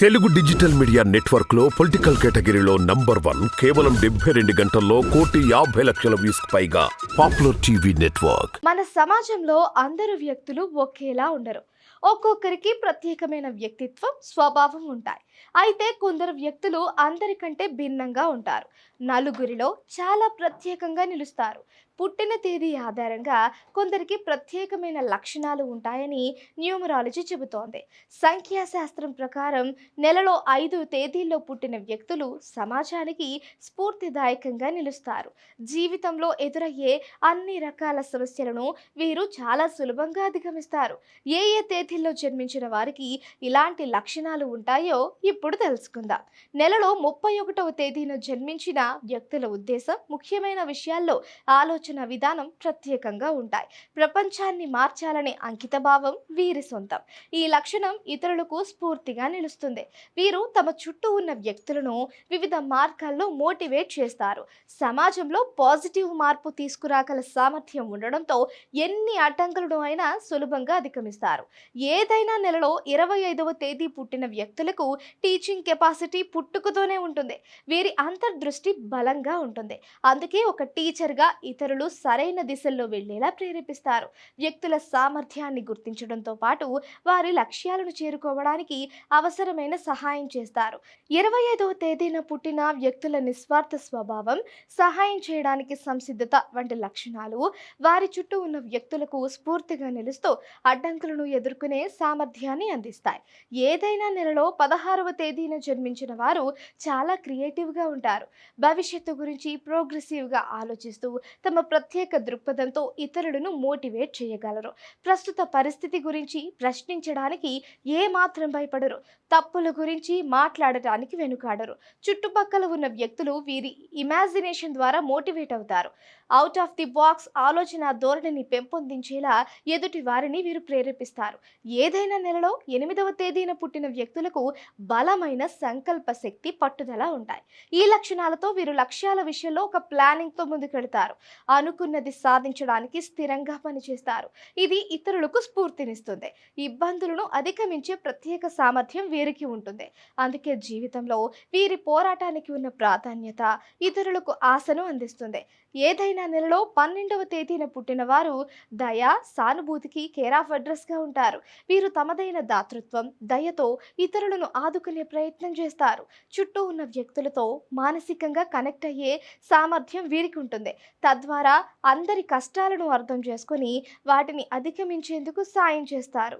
Telugu digital media నెట్వర్క్లో political కేటగిరీలో number one కేవలం డెబ్బై రెండు గంటల్లో కోటి యాభై లక్షల వ్యూస్ పైగా పాపులర్ టీవీ నెట్వర్క్. మన సమాజంలో అందరు వ్యక్తులు ఒకేలా ఉండరు. ఒక్కొక్కరికి ప్రత్యేకమైన వ్యక్తిత్వం స్వభావం ఉంటాయి. అయితే కొందరు వ్యక్తులు అందరికంటే భిన్నంగా ఉంటారు. నలుగురిలో చాలా ప్రత్యేకంగా నిలుస్తారు. పుట్టిన తేదీ ఆధారంగా కొందరికి ప్రత్యేకమైన లక్షణాలు ఉంటాయని న్యూమరాలజీ చెబుతోంది. సంఖ్యాశాస్త్రం ప్రకారం నెలలో ఐదు తేదీల్లో పుట్టిన వ్యక్తులు సమాజానికి స్ఫూర్తిదాయకంగా నిలుస్తారు. జీవితంలో ఎదురయ్యే అన్ని రకాల సమస్యలను వీరు చాలా సులభంగా అధిగమిస్తారు. ఏ ఏ తేదీల్లో జన్మించిన వారికి ఇలాంటి లక్షణాలు ఉంటాయో ఇప్పుడు తెలుసుకుందాం. నెలలో ముప్పై ఒకటవ తేదీన జన్మించిన వ్యక్తుల ఉద్దేశం ముఖ్యమైన విషయాల్లో ఆలోచన విధానం ప్రత్యేకంగా ఉంటాయి. ప్రపంచాన్ని మార్చాలనే అంకితభావం వీరి సొంతం. ఈ లక్షణం ఇతరులకు స్ఫూర్తిగా నిలుస్తుంది. వీరు తమ చుట్టూ ఉన్న వ్యక్తులను వివిధ మార్గాల్లో మోటివేట్ చేస్తారు. సమాజంలో పాజిటివ్ మార్పు తీసుకురాగల సామర్థ్యం ఉండడంతో ఎన్ని అడ్డంకులను అయినా సులభంగా అధిగమిస్తారు. ఏదైనా నెలలో ఇరవై ఐదవ తేదీ పుట్టిన వ్యక్తులకు టీచింగ్ కెపాసిటీ పుట్టుకతోనే ఉంటుంది. వీరి అంతర్దృష్టి బలంగా ఉంటుంది. అందుకే ఒక టీచర్గా ఇతరులు సరైన దిశల్లో వెళ్ళేలా ప్రేరేపిస్తారు. వ్యక్తుల సామర్థ్యాన్ని గుర్తించడంతో పాటు వారి లక్ష్యాలను చేరుకోవడానికి అవసరమైన సహాయం చేస్తారు. ఇరవై ఐదవ తేదీన పుట్టిన వ్యక్తుల నిస్వార్థ స్వభావం సహాయం చేయడానికి సంసిద్ధత వంటి లక్షణాలు వారి చుట్టూ ఉన్న వ్యక్తులకు స్ఫూర్తిగా నిలుస్తూ అడ్డంకులను ఎదుర్కొనే సామర్థ్యాన్ని అందిస్తాయి. ఏదైనా నెలలో పదహారు పదహారవ తేదీన జన్మించిన వారు చాలా క్రియేటివ్గా ఉంటారు. భవిష్యత్తు గురించి ప్రోగ్రెసివ్గా ఆలోచిస్తూ తమ ప్రత్యేక దృక్పథంతో ఇతరులను మోటివేట్ చేయగలరు. ప్రస్తుత పరిస్థితి గురించి ప్రశ్నించడానికి ఏమాత్రం భయపడరు. తప్పుల గురించి మాట్లాడటానికి వెనుకాడరు. చుట్టుపక్కల ఉన్న వ్యక్తులు వీరి ఇమాజినేషన్ ద్వారా మోటివేట్ అవుతారు. అవుట్ ఆఫ్ ది బాక్స్ ఆలోచన ధోరణిని పెంపొందించేలా ఎదుటి వారిని వీరు ప్రేరేపిస్తారు. ఏదైనా నెలలో ఎనిమిదవ తేదీన పుట్టిన వ్యక్తులకు బలమైన సంకల్ప శక్తి పట్టుదల ఉంటాయి. ఈ లక్షణాలతో వీరు లక్ష్యాల విషయంలో ఒక ప్లానింగ్తో ముందుకెడతారు అనుకున్నది సాధించడానికి స్థిరంగా పనిచేస్తారు. ఇది ఇతరులకు స్ఫూర్తినిస్తుంది. ఇబ్బందులను అధిగమించే ప్రత్యేక సామర్థ్యం వీరికి ఉంటుంది. అందుకే జీవితంలో వీరి పోరాటానికి ఉన్న ప్రాధాన్యత ఇతరులకు ఆశను అందిస్తుంది. ఏదైనా నెలలో పన్నెండవ తేదీన పుట్టిన వారు దయ సానుభూతికి కేర్ ఆఫ్ అడ్రస్గా ఉంటారు. వీరు తమదైన దాతృత్వం దయతో ఇతరులను అందుకునే ప్రయత్నం చేస్తారు. చుట్టూ ఉన్న వ్యక్తులతో మానసికంగా కనెక్ట్ అయ్యే సామర్థ్యం వీరికి ఉంటుంది. తద్వారా అందరి కష్టాలను అర్థం చేసుకొని వాటిని అధిగమించేందుకు సాయం చేస్తారు.